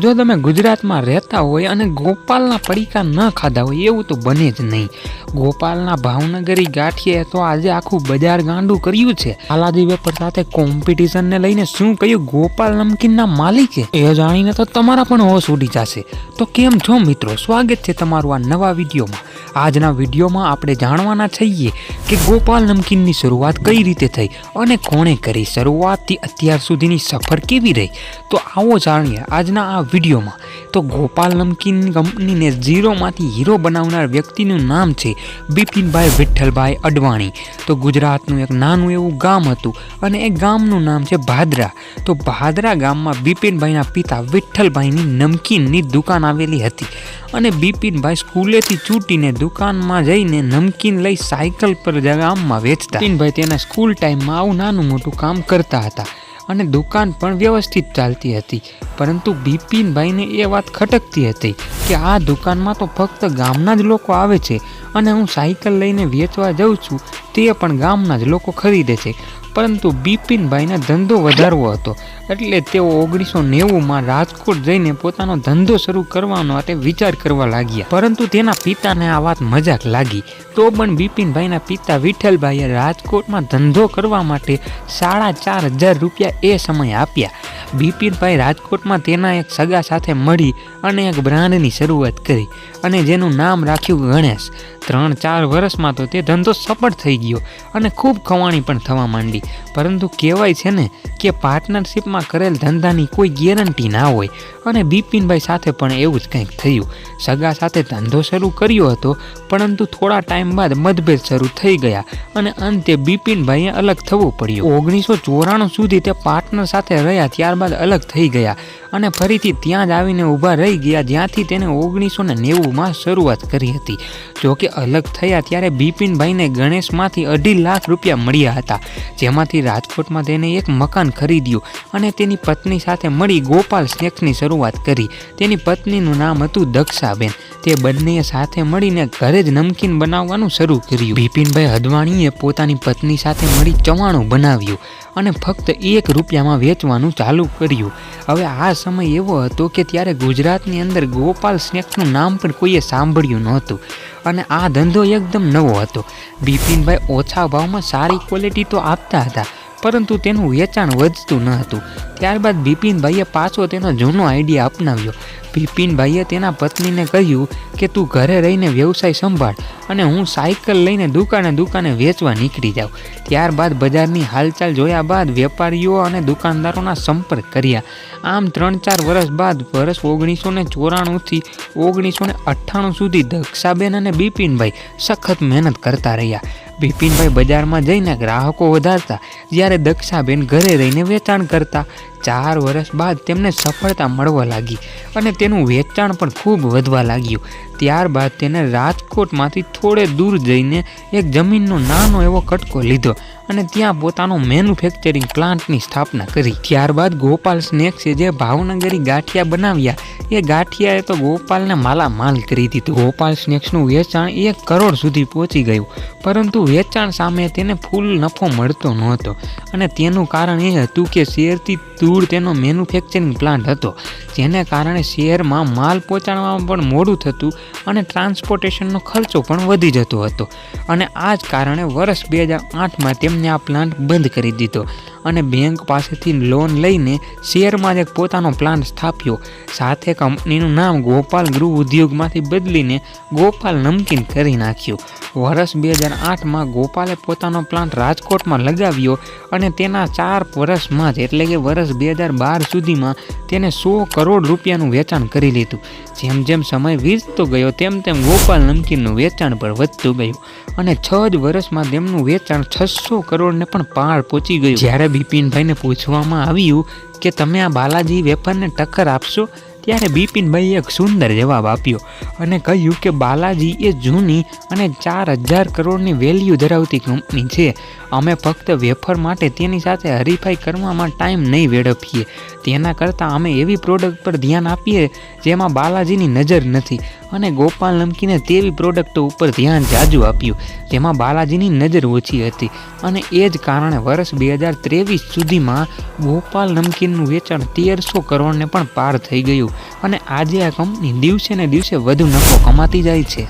જો તમે ગુજરાતમાં રહેતા હોય અને ગોપાલના પડીકા ન ખાધા હોય, એવું તો બને જ નહીં. ગોપાલના ભાવનગરી ગાંઠિયે તો આજે આખું બજાર ગાંડું કર્યું છે. આલાદી વેપર સાથે કોમ્પિટિશનને લઈને શું કહ્યું ગોપાલ નમકીનના માલિકે? એ જાણીને તો તમારા પણ હોશ ઉડી જશે. તો કેમ છો મિત્રો? સ્વાગત છે તમારું આ નવા વિડીયોમાં. આજના વિડીયોમાં આપણે જાણવાના છીએ કે ગોપાલ નમકીનની શરૂઆત કઈ રીતે થઈ અને કોણે કરી શરૂઆતથી અત્યાર સુધીની સફર કેવી રહી? તો આવો જાણીએ આજના આ વિડીયોમાં. તો ગોપાલ નમકીન કંપનીને ઝીરોમાંથી હીરો બનાવનાર વ્યક્તિનું નામ છે બિપિનભાઈ વિઠ્ઠલભાઈ અડવાણી. તો ગુજરાતનું એક નાનું એવું ગામ હતું અને એ ગામનું નામ છે ભાદરા. તો ભાદરા ગામમાં બિપિનભાઈના પિતા વિઠ્ઠલભાઈની નમકીનની દુકાન આવેલી હતી. અને બિપિનભાઈ સ્કૂલેથી છૂટીને દુકાનમાં જઈને નમકીન લઈ સાયકલ પર ગામમાં વેચતા. બિપિનભાઈ તેના સ્કૂલ ટાઈમમાં આવું નાનું મોટું કામ કરતા હતા અને દુકાન પણ વ્યવસ્થિત ચાલતી હતી, પરંતુ બિપિનભાઈને એ વાત ખટકતી હતી કે આ દુકાનમાં તો ફક્ત ગામના જ લોકો આવે છે અને હું સાયકલ લઈને વેચવા જાઉં છું, તે પણ ગામના જ લોકો ખરીદે છે. પરંતુ બિપિનભાઈને ધંધો વધારવો હતો. એટલે તેઓ ઓગણીસો નેવુંમાં રાજકોટ જઈને પોતાનો ધંધો શરૂ કરવાનો માટે વિચાર કરવા લાગ્યા. પરંતુ તેના પિતાને આ વાત મજાક લાગી. તો પણ બિપિનભાઈના પિતા વિઠ્ઠલભાઈએ રાજકોટમાં ધંધો કરવા માટે સાડા ચાર હજાર રૂપિયા એ સમયે આપ્યા. બિપિનભાઈ રાજકોટમાં તેના એક સગા સાથે મળી અને એક બ્રાન્ડની શરૂઆત કરી. અને જેનું નામ રાખ્યું ગણેશ. ત્રણ ચાર વર્ષમાં તો તે ધંધો સફળ થઈ ગયો અને ખૂબ કમાણી પણ થવા માંડી. પરંતુ કહેવાય છે ને કે પાર્ટનરશિપમાં કરેલ ધંધાની કોઈ ગેરંટી ના હોય અને બિપિનભાઈ સાથે પણ એવું જ કંઈક થયું. સગા સાથે ધંધો શરૂ કર્યો હતો, પરંતુ થોડા ટાઈમ બાદ મતભેદ શરૂ થઈ ગયા અને અંતે બિપિનભાઈએ અલગ થવું પડ્યું. ઓગણીસો ચોરાણું સુધી તે પાર્ટનર સાથે રહ્યા ત્યારબાદ અલગ થઈ ગયા અને ફરીથી ત્યાં જ આવીને ઊભા રહી ગયા. જ્યાંથી તેને ઓગણીસો ને નેવુંમાં શરૂઆત કરી હતી. જોકે અલગ થયા ત્યારે બિપિનભાઈને ગણેશમાંથી અઢી લાખ રૂપિયા મળ્યા હતા, જેમાંથી રાજકોટમાં તેને એક મકાન ખરીદ્યું અને તેની પત્ની સાથે મળી ગોપાલ સ્નેક્સની શરૂઆત કરી. તેની પત્નીનું નામ હતું દક્ષાબેન. તે બંનેએ સાથે મળીને ઘરે જ નમકીન બનાવવાનું શરૂ કર્યું. બિપિનભાઈ હદવાણીએ પોતાની પત્ની સાથે મળી ચવાણું બનાવ્યું અને ફક્ત એક રૂપિયામાં વેચવાનું ચાલુ કર્યું. હવે આ સમય એવો હતો કે ત્યારે ગુજરાતની અંદર ગોપાલ સ્નેક્સનું નામ પણ કોઈએ સાંભળ્યું નહોતું અને આ ધંધો એકદમ નવો હતો. બિપિનભાઈ ઓછા ભાવમાં સારી ક્વોલિટી તો આપતા હતા પરંતુ તેનું વેચાણ વધતું ન હતું. ત્યારબાદ બિપિનભાઈએ પાછો તેનો જૂનો આઈડિયા અપનાવ્યો. બિપિનભાઈએ તેના પત્નીને કહ્યું કે, તું ઘરે રહીને વ્યવસાય સંભાળ અને હું સાયકલ લઈને દુકાને દુકાને વેચવા નીકળી જાઉં. ત્યારબાદ બજારની હાલચાલ જોયા બાદ વેપારીઓ અને દુકાનદારોના સંપર્ક કર્યા. આમ ત્રણ ચાર વર્ષ બાદ વર્ષ ઓગણીસો ને ચોરાણુંથી ઓગણીસો ને અઠ્ઠાણું સુધી દક્ષાબેન અને બિપિનભાઈ સખત મહેનત કરતા રહ્યા. બિપિનભાઈ બજારમાં જઈને ગ્રાહકો વધારતા, જ્યારે દક્ષાબેન ઘરે રહીને વેચાણ કરતા, ચાર વર્ષ બાદ તેમને સફળતા મળવા લાગી અને તેનું વેચાણ પણ ખૂબ વધવા લાગ્યું. ત્યારબાદ તેને રાજકોટમાંથી થોડે દૂર જઈને એક જમીનનો નાનો એવો કટકો લીધો અને ત્યાં પોતાનો મેન્યુફેક્ચરિંગ પ્લાન્ટની સ્થાપના કરી. ત્યારબાદ ગોપાલ સ્નેક્સે જે ભાવનગરી ગાંઠિયા બનાવ્યા એ ગાંઠિયાએ તો ગોપાલને માલામાલ કરી દીધું. ગોપાલ સ્નેક્સનું વેચાણ એક કરોડ સુધી પહોંચી ગયું. પરંતુ વેચાણ સામે તેને ફૂલ નફો મળતો નહોતો. અને તેનું કારણ એ હતું કે શહેરથી દૂર તેનો મેન્યુફેક્ચરિંગ પ્લાન્ટ હતો, જેને કારણે શહેરમાં માલ પહોંચાડવામાં પણ મોડું થતું અને ટ્રાન્સપોર્ટેશનનો ખર્ચો પણ વધી જતો હતો. અને આ જ કારણે વર્ષ બે હજાર આઠમાં તેમને આ પ્લાન્ટ બંધ કરી દીધો અને બેંક પાસેથી લોન લઈને શેરમાં જ એક પોતાનો પ્લાન્ટ સ્થાપ્યો. સાથે કંપનીનું નામ ગોપાલ ગૃહ ઉદ્યોગમાંથી બદલીને ગોપાલ નમકીન કરી નાખ્યું. વર્ષ બે હજાર આઠમાં ગોપાલે પોતાનો પ્લાન્ટ રાજકોટમાં લગાવ્યો અને તેના ચાર વર્ષમાં જ, એટલે કે વર્ષ બે હજાર બાર સુધીમાં તેને સો કરોડ રૂપિયાનું વેચાણ કરી લીધું. જેમ જેમ સમય વીજતો ગયો, તેમ તેમ ગોપાલ નમકીનનું વેચાણ પણ વધતું ગયું અને છ જ વર્ષમાં તેમનું વેચાણ છસો કરોડને પણ પાર પહોંચી ગયું. જ્યારે બિપિનભાઈને પૂછવામાં આવ્યું કે, તમે આ બાલાજી વેપારને ટક્કર આપશો? ત્યારે બિપિનભાઈએ એક સુંદર જવાબ આપ્યો અને કહ્યું કે બાલાજી એ જૂની અને ચાર હજાર કરોડની વેલ્યુ ધરાવતી કંપની છે. અમે ફક્ત વેફર માટે તેની સાથે હરીફાઈ કરવામાં ટાઈમ નહીં વેડફીએ. તેના કરતાં અમે એવી પ્રોડક્ટ પર ધ્યાન આપીએ જેમાં બાલાજીની નજર નથી અને ગોપાલ નમકીને તેવી પ્રોડક્ટો ઉપર ધ્યાન જાજુ આપ્યું. જેમાં બાલાજીની નજર ઓછી હતી અને એ જ કારણે વર્ષ બે હજાર ત્રેવીસ સુધીમાં ગોપાલ નમકીનનું વેચાણ તેરસો કરોડને પણ પાર થઈ ગયું. અને આજે આ કંપની દિવસે ને દિવસે વધુ નફો કમાતી જાય છે.